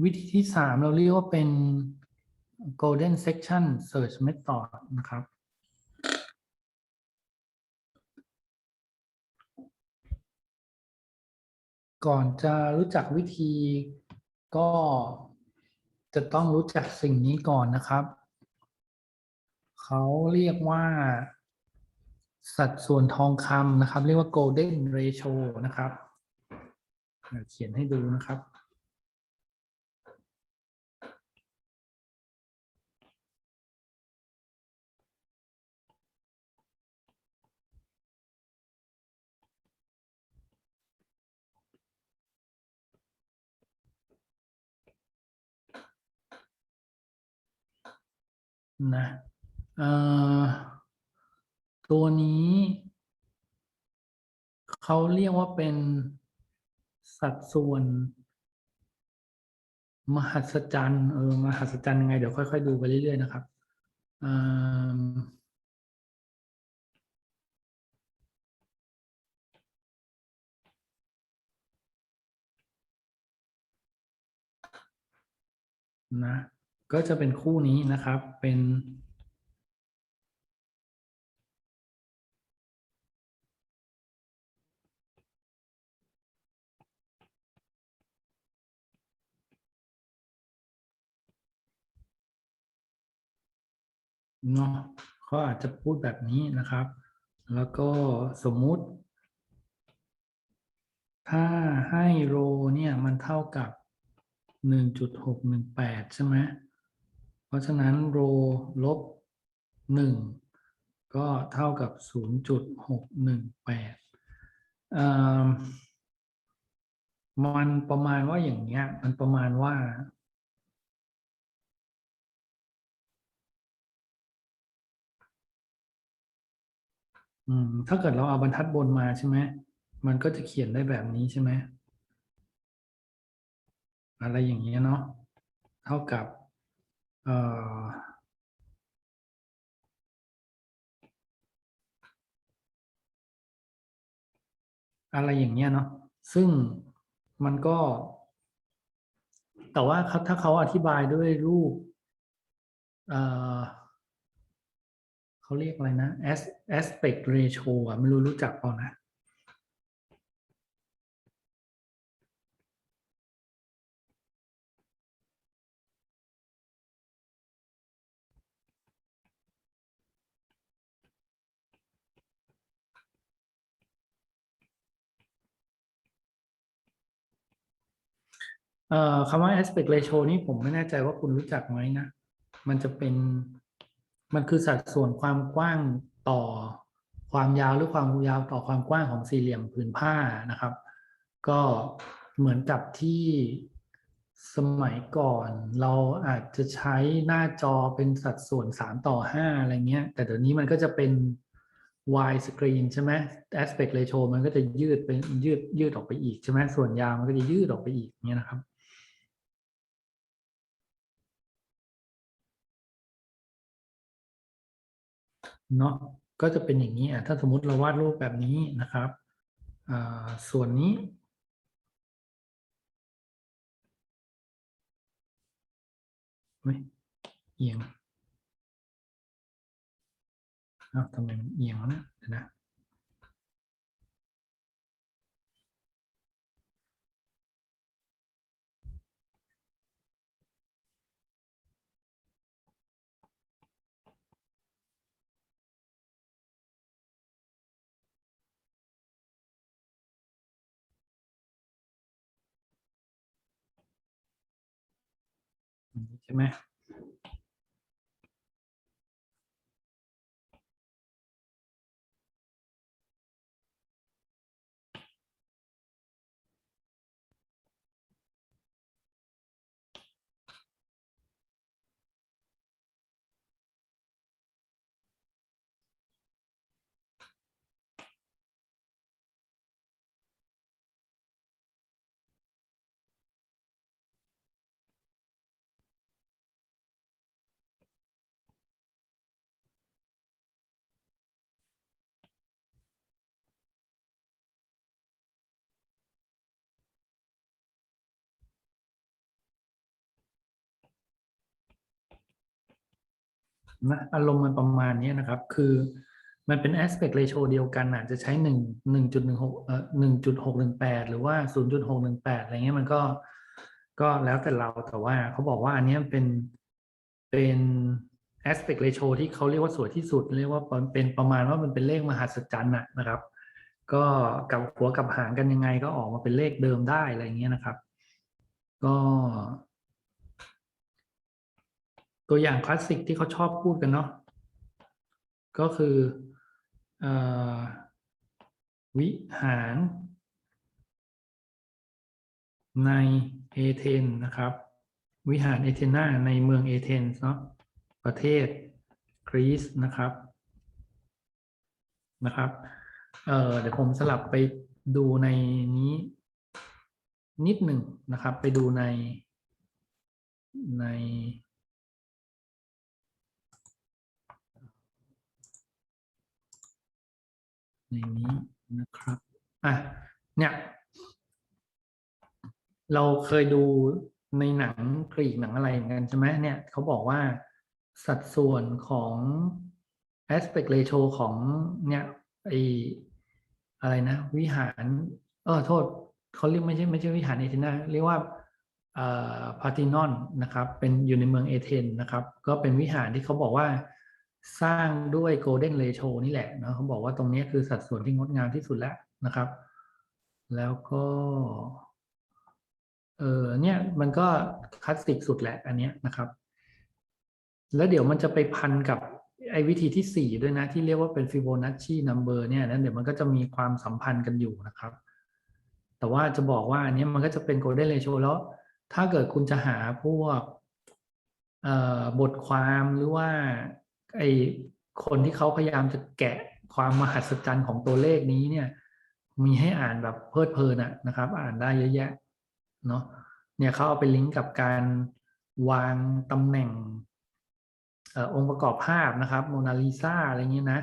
วิธีที่สามเราเรียกว่าเป็น golden section search method นะครับ ก่อนจะรู้จักวิธีก็จะต้องรู้จักสิ่งนี้ก่อนนะครับ เขาเรียกว่า สัดส่วนทองคำนะครับ เรียกว่า golden ratio นะครับ เขียนให้ดูนะครับ นะตัวนี้เขาเรียกว่าเป็นสัดส่วน มหัศจรรย์เออมหัศจรรย์ยังไง เดี๋ยวค่อยๆดูไปเรื่อยๆนะครับนะ ก็จะเป็นคู่นี้นะครับ เป็น เนาะเขาอาจจะพูดแบบนี้นะครับ แล้วก็สมมุติ ถ้าให้โรเนี่ย มันเท่ากับ 1.618 ใช่ไหม ราะฉะนั้นโรลบ1ก็เท่ากับ 0.618เอ่อมันประมาณว่าอย่างเงี้ย มันประมาณว่า ถ้าเกิดเราเอาบรรทัดบนมาใช่ไหม มันก็จะเขียนได้แบบนี้ใช่ไหม อะไรอย่างเงี้ยเนาะ เท่ากับ อะไรอย่างเงี้ยเนาะซึ่งมันก็ แต่ว่าเขาถ้าเขาอธิบายด้วยรูปเเขาเรียกอะไรนะ as- aspect ratio อะไม่รู้รู้จักเปล่านะ เอ่อคำว่า aspect ratio นี่ผมไม่แน่ใจว่าคุณรู้จักไหมนะ มันจะเป็น มันคือสัดส่วนความกว้างต่อความยาวหรือความยาวต่อความกว้างของสี่เหลี่ยมผืนผ้านะครับ ก็เหมือนกับที่สมัยก่อน เราอาจจะใช้หน้าจอเป็นสัดส่วน 3 ต่อ 5 อะไรเงี้ย แต่เดี๋ยวนี้มันก็จะเป็น wide screen ใช่ไหม aspect ratio มันก็จะยืดเป็นยืดยืดออกไปอีกใช่ไหมส่วนยาวมันก็จะยืดออกไปอีกเงี้ยนะครับ เนาะก็จะเป็นอย่างนี้อะถ้าสมมติเราวาดรูปแบบนี้นะครับส่วนนี้เฮ้ยเอียงทำไมมันเอียงวะเนี่ยเดี๋ยวนะ ใช่ไหม อารมณ์มันประมาณนี้นะครับ คือมันเป็น aspect ratio เดียวกันอาจจะใช้หนึ่งหนึ่งจุดหนึ่งหกเอ่อหนึ่งจุดหกหนึ่งแปดหรือว่าศูนย์จุดหกหนึ่งแปดอะไรเงี้ยมันก็ก็แล้วแต่เราแต่ว่าเขาบอกว่าอันนี้เป็นเป็น aspect ratio ที่เขาเรียกว่าสวยที่สุด เรียกว่าเป็นประมาณว่ามันเป็นเลขมหัศจรรย์นะนะครับ ก็กับหัวกับหางกันยังไงก็ออกมาเป็นเลขเดิมได้อะไรเงี้ยนะครับ ก็ ตัวอย่างคลาสสิกที่เขาชอบพูดกันเนาะก็คืออวิหาร ในเอเธนนะครับ วิหารเอเธนาในเมืองเอเธนส์เนาะประเทศกรีซนะครับนะครับเเดี๋ยวผมสลับไปดูในนี้นิดหนึ่งนะครับ ไปดูในใน ในนี้นะครับอะเนี่ยเราเคยดูในหนังกรีกหนังอะไรกันใช่ไหมเนี่ยเขาบอกว่าสัดส่วนของ aspect ratio ของเนี่ยไออะไรนะ วิหาร เออโทษเขาเรียกไม่ใช่ไม่ใช่วิหารเอเธนาเรียกว่าพาร์ตินอนนะครับ เป็นอยู่ในเมืองเอเธนนะครับ ก็เป็นวิหารที่เขาบอกว่า สร้างด้วยโกลเด้นเรโชนี่แหละนะเขาบอกว่าตรงนี้คือสัดส่วนที่งดงามที่สุดแล้วนะครับ แล้วก็เออเนี่ยมันก็คลาสสิกสุดแหละอันเนี้ยนะครับ แล้วเดี๋ยวมันจะไปพันกับไอ้วิธีที่สี่ด้วยนะที่เรียกว่าเป็นฟิโบนัชชีนัมเบอร์เนี่ยนะเดี๋ยวมันก็จะมีความสัมพันธ์กันอยู่นะครับ แต่ว่าจะบอกว่าอันนี้มันก็จะเป็นโกลเด้นเรโชแล้ว ถ้าเกิดคุณจะหาพวกบทความหรือว่า ไอคนที่เขาพยายามจะแกะความมหัศจรรย์ของตัวเลขนี้เนี่ย มีให้อ่านแบบเพลิดเพลินอะนะครับ อ่านได้เยอะแยะเนาะเนี่ยเขาเอาไปลิงก์กับการวางตำแหน่งอองค์ประกอบภาพนะครับโมนาลิซาอะไรเงี้ยนะ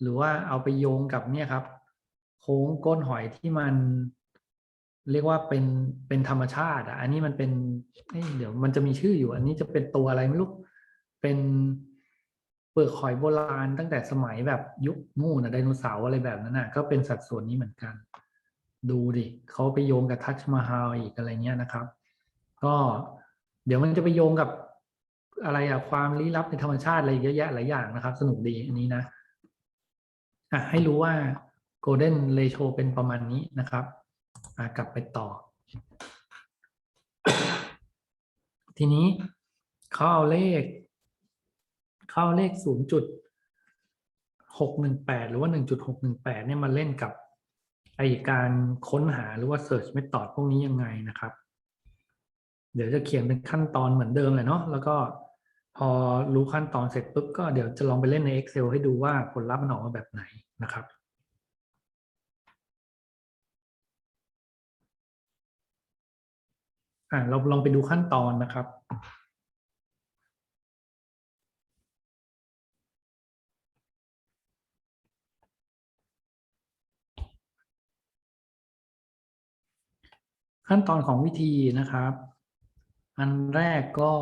หรือว่าเอาไปโยงกับเนี่ยครับ โค้งก้นหอยที่มันเรียกว่าเป็นเป็นธรรมชาติอะอันนี้มันเป็นเเดี๋ยวมันจะมีชื่ออยู่ อันนี้จะเป็นตัวอะไรไม่รู้เป็น เปลือกหอยโบราณตั้งแต่สมัยแบบยุคนู่นนะไดโนเสาร์อะไรแบบนั้นน่ะก็เป็นสัดส่วนนี้เหมือนกัน ดูดิเขาไปโยงกับทัชมาฮาลอีกอะไรเงี้ยนะครับ ก็เดี๋ยวมันจะไปโยงกับอะไรอะความลี้ลับในธรรมชาติอะไรเยอะแยะหลายอย่างนะครับ สนุกดีอันนี้นะอะให้รู้ว่า golden ratio เป็นประมาณนี้นะครับอะกลับไปต่อ ทีนี้เขาเอาเลข เข้าเลขศูนย์จุดหกหนึ่งแปดหรือว่าหนึ่งจุดหกหนึ่งแปดเนี่ยมาเล่นกับไอการค้นหาหรือว่า search method พวกนี้ยังไงนะครับ เดี๋ยวจะเขียนเป็นขั้นตอนเหมือนเดิมเลยเนาะแล้วก็พอรู้ขั้นตอนเสร็จปุ๊บก็เดี๋ยวจะลองไปเล่นใน Excel ให้ดูว่าผลลัพธ์มันออกมาแบบไหนนะครับอ่าเราลองไปดูขั้นตอนนะครับ ขั้นตอนของวิธีนะครับ อันแรกก็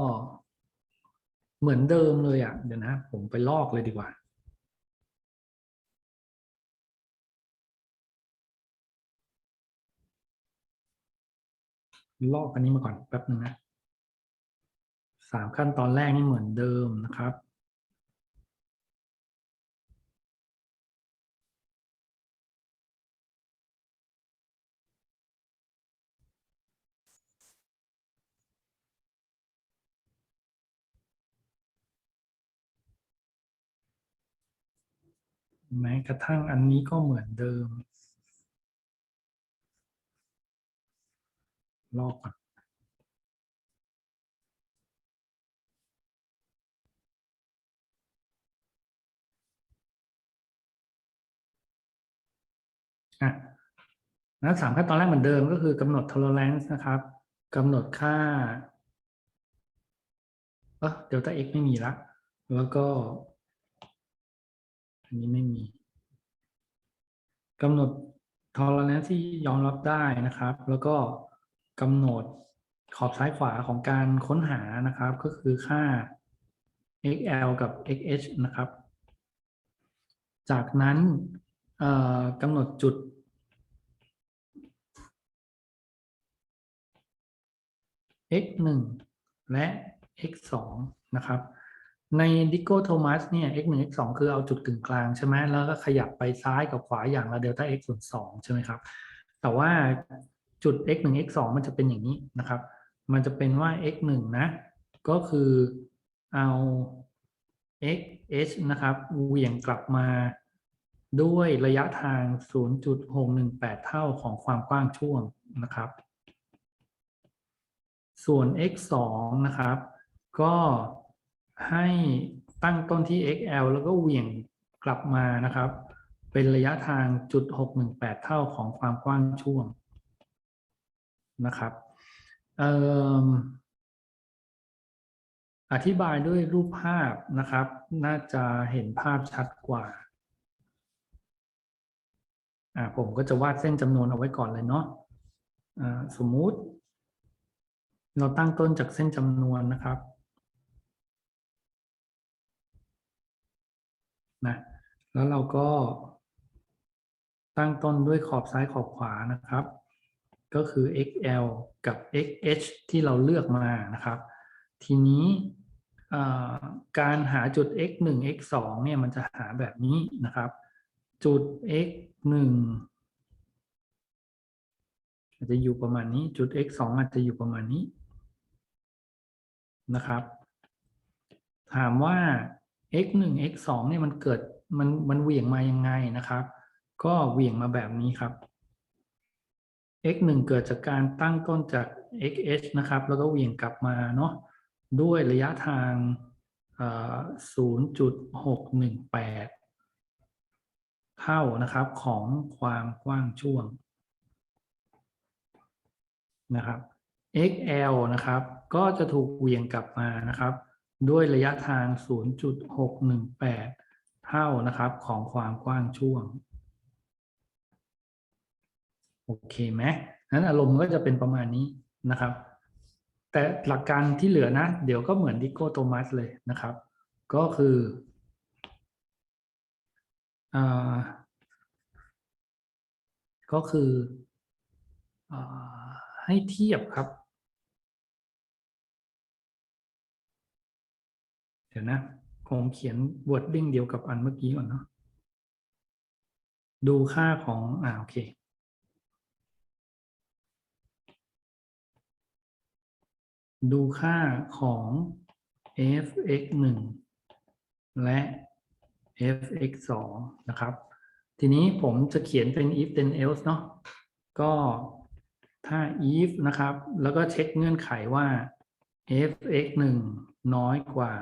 เหมือนเดิมเลยอะ เดี๋ยวนะ ผมไปลอกเลยดีกว่า ลอกอันนี้มาก่อนแป๊บนึงนะสามขั้นตอนแรกนี่เหมือนเดิมนะครับ แม้กระทั่งอันนี้ก็เหมือนเดิม ลอกก่อนอะนะสามขั้นตอนแรกเหมือนเดิมก็คือกำหนด tolerance นะครับกำหนดค่าเออเดลต้า x ไม่มีละ แล้วก็ นนี้ไม่มีกำหนด tolerance ที่ยอมรับได้นะครับ แล้วก็กำหนดขอบซ้ายขวาของการค้นหานะครับ ก็คือค่า xl กับ xh นะครับ จากนั้นกำหนดจุด x 1และ x 2นะครับ ในดิโกโทมัสเนี่ย x 1 x 2คือเอาจุดกึ่งกลางใช่ไหมแล้วก็ขยับไปซ้ายกับขวาอย่างละเดลต้า x ส่วน2ใช่ไหมครับ แต่ว่าจุด x 1 x 2มันจะเป็นอย่างนี้นะครับ มันจะเป็นว่า x 1นะ ก็คือเอา x h นะครับเหวี่ยงกลับมาด้วยระยะทาง 0.618 เท่าของความกว้างช่วงนะครับ ส่วน x 2นะครับ ก็ ให้ตั้งต้นที่ xl แล้วก็เหวี่ยงกลับมานะครับ เป็นระยะทางจุด618 เท่าของความกว้างช่วงนะครับอธิบายด้วยรูปภาพนะครับ น่าจะเห็นภาพชัดกว่าอ่าผมก็จะวาดเส้นจำนวนเอาไว้ก่อนเลยเนาะอ่าสมมุติ เราตั้งต้นจากเส้นจำนวนนะครับ นะแล้วเราก็ ตั้งต้นด้วยขอบซ้ายขอบขวานะครับ ก็คือ xl กับ xh ที่เราเลือกมานะครับ ทีนี้การหาจุด x 1 x 2เนี่ยมันจะหาแบบนี้นะครับ จุด x 1อาจจะอยู่ประมาณนี้ จุด x 2อาจจะอยู่ประมาณนี้นะครับ ถามว่า x 1 x 2เนี่ยมันเกิดมันมันเหวี่ยงมายังไงนะครับ ก็เหวี่ยงมาแบบนี้ครับ x 1เกิดจากการตั้งต้นจาก xh นะครับ แล้วก็เหวี่ยงกลับมาเนาะด้วยระยะทาง0.618 เท่านะครับของความกว้างช่วงนะครับ xl นะครับ ก็จะถูกเหวี่ยงกลับมานะครับ ด้วยระยะทาง 0.618 เท่านะครับของความกว้างช่วง โอเคไหมนั้นอารมณ์ก็จะเป็นประมาณนี้นะครับ แต่หลักการที่เหลือนะ เดี๋ยวก็เหมือนดิโกโทมัสเลยนะครับ ก็คืออาก็คืออาให้เทียบครับ ดี๋ยวนะผมเขียน wording เดียวกับอันเมื่อกี้ก่อนเนาะดูค่าของอ่าโอเคดูค่าของ f(x 1และ f(x 2นะครับ ทีนี้ผมจะเขียนเป็น if then else เนาะก็ถ้า if นะครับ แล้วก็เช็คเงื่อนไขว่า f(x 1น้อยกว่า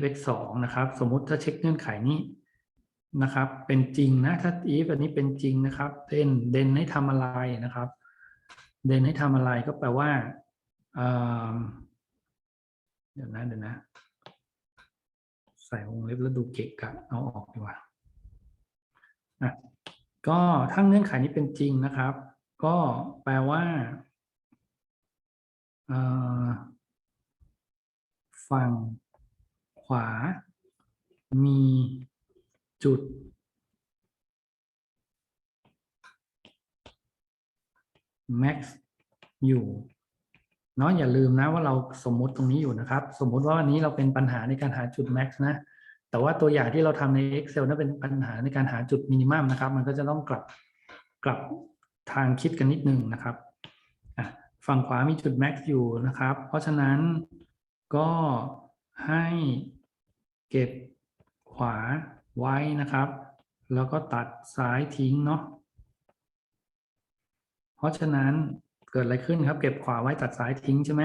f(x 2นะครับ สมมุติถ้าเช็คเงื่อนไขนี้นะครับ เป็นจริงนะ ถ้า if อันนี้เป็นจริงนะครับ เด่นเด่นให้ทำอะไรนะครับ เด่นให้ทำอะไรก็แปลว่าเดี๋ยวนะเดี๋ยวนะ ใส่วงเล็บแล้วดูเกะกะเอาออกดีกว่าอะก็ถ้าเงื่อนไขนี้เป็นจริงนะครับ ก็แปลว่าฝั่ง ขวา มีจุด max อยู่เนาะอย่าลืมนะว่าเราสมมุติตรงนี้อยู่นะครับ สมมุติว่าวันนี้เราเป็นปัญหาในการหาจุด max นะ แต่ว่าตัวอย่างที่เราทำใน Excel นั้นเป็นปัญหาในการหาจุดมินิมัมนะครับ มันก็จะต้องกลับกลับทางคิดกันนิดนึงนะครับฝั่งขวามีจุด max อยู่นะครับ เพราะฉะนั้นก็ให้ เก็บขวาไว้นะครับ แล้วก็ตัดซ้ายทิ้งเนาะเพราะฉะนั้นเกิดอะไรขึ้นครับ เก็บขวาไว้ตัดซ้ายทิ้งใช่ไหม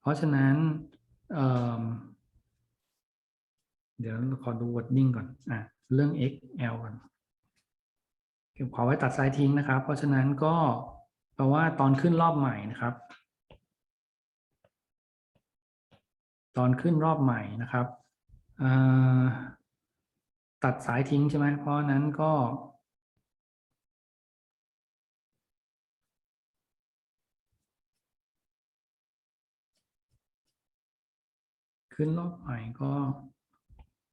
เพราะฉะนั้นเเดี๋ยวขอดู wording ก่อนอะเรื่อง xl ก่อนเก็บขวาไว้ตัดซ้ายทิ้งนะครับ เพราะฉะนั้นก็แปลว่าตอนขึ้นรอบใหม่นะครับ ตอนขึ้นรอบใหม่นะครับ ตัดสายทิ้งใช่ไหมเพราะนั้นก็ ขึ้นรอบใหม่ก็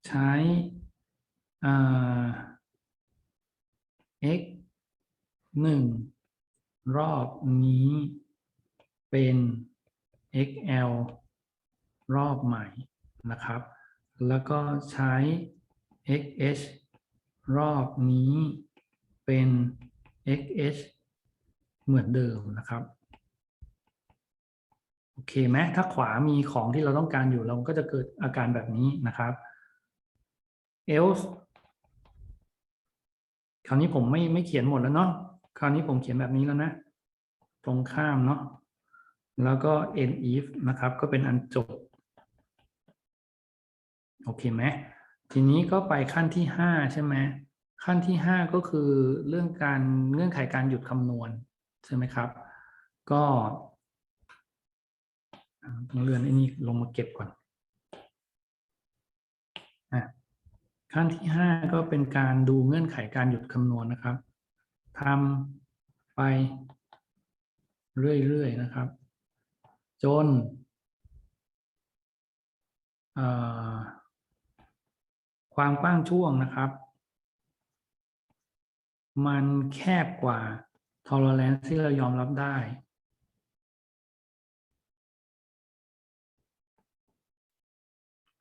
ใช้ x หนึ่งรอบนี้เป็น xl รอบใหม่นะครับ แล้วก็ใช้ xh รอบนี้เป็น xh เหมือนเดิมนะครับ โอเคไหมถ้าขวามีของที่เราต้องการอยู่เราก็จะเกิดอาการแบบนี้นะครับ else คราวนี้ผมไม่ไม่เขียนหมดแล้วเนาะคราวนี้ผมเขียนแบบนี้แล้วนะ ตรงข้ามเนาะแล้วก็ end if นะครับ ก็เป็นอันจบ โอเคไหมทีนี้ก็ไปขั้นที่ห้าใช่ไหมขั้นที่ห้าก็คือเรื่องการเงื่อนไขการหยุดคำนวณใช่ไหมครับ ก็ต้องเลื่อนไอ้นี่ลงมาเก็บก่อนอขั้นที่ห้าก็เป็นการดูเงื่อนไขการหยุดคำนวณนะครับทำไปเรื่อยๆนะครับ จนอ่อ ความกว้างช่วงนะครับ มันแคบกว่า tolerance ที่เรายอมรับได้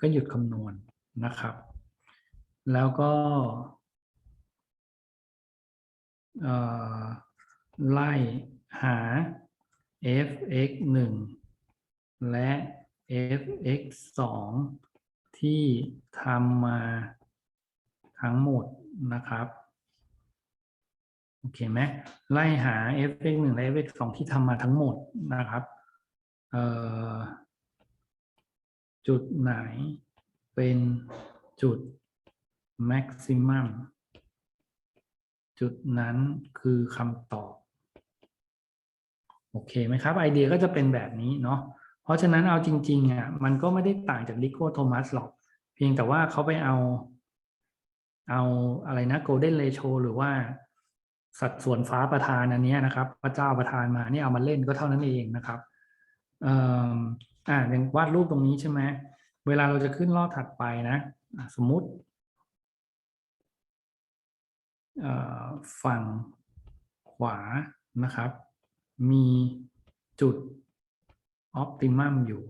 ก็หยุดคำนวณนะครับ แล้วก็ไล่หา f(x 1และ f(x 2 ที่ทำมาทั้งหมดนะครับ โอเคไหมไล่หา f(x 1และ f(x 2ที่ทำมาทั้งหมดนะครับจุดไหนเป็นจุด maximum จุดนั้นคือคำตอบ โอเคไหมครับ ไอเดียก็จะเป็นแบบนี้เนาะ เพราะฉะนั้นเอาจริงๆอะมันก็ไม่ได้ต่างจากลิโกโทมัสหรอก เพียงแต่ว่าเขาไปเอา เอาอะไรนะ golden ratio หรือว่าสัดส่วนฟ้าประทานอันนี้นะครับ พระเจ้าประทานมานี่เอามาเล่นก็เท่านั้นเองนะครับเอ่อ่าอย่างวาดรูปตรงนี้ใช่ไหมเวลาเราจะขึ้นรอบถัดไปนะสมมุติฝั่งขวานะครับ มีจุด optimum อยู่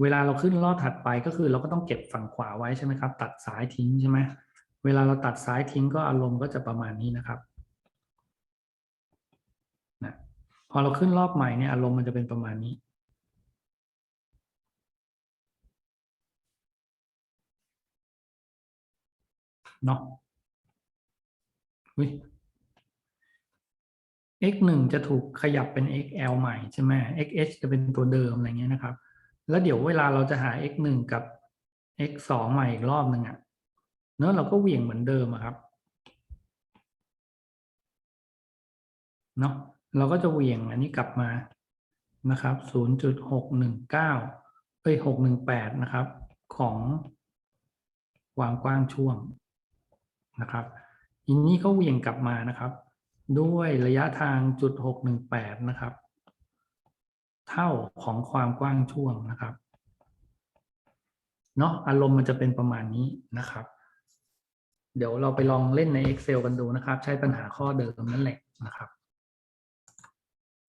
เวลาเราขึ้นรอบถัดไปก็คือเราก็ต้องเก็บฝั่งขวาไว้ใช่ไหมครับ ตัดซ้ายทิ้งใช่ไหมเวลาเราตัดซ้ายทิ้งก็อารมณ์ก็จะประมาณนี้นะครับนะพอเราขึ้นรอบใหม่เนี่ยอารมณ์มันจะเป็นประมาณนี้ เนาะอุ้ย x หนึ่งจะถูกขยับเป็น xl ใหม่ใช่ไหม xh จะเป็นตัวเดิมอะไรเงี้ยนะครับ แล้วเดี๋ยวเวลาเราจะหา x หนึ่งกับ x สองใหม่อีกรอบหนึ่งอะ่ะเนอะเราก็เหวี่ยงเหมือนเดิมครับเนาะเราก็จะเหวี่ยงอันนี้กลับมานะครับ0.619เอ้ย618นะครับ ของความกว้างช่วงนะครับอินนี้ก็เหวี่ยงกลับมานะครับ ด้วยระยะทางจุด618นะครับ เท่าของความกว้างช่วงนะครับเนาะอารมณ์มันจะเป็นประมาณนี้นะครับ เดี๋ยวเราไปลองเล่นใน Excel กันดูนะครับ ใช้ปัญหาข้อเดิมนั่นแหละนะครับ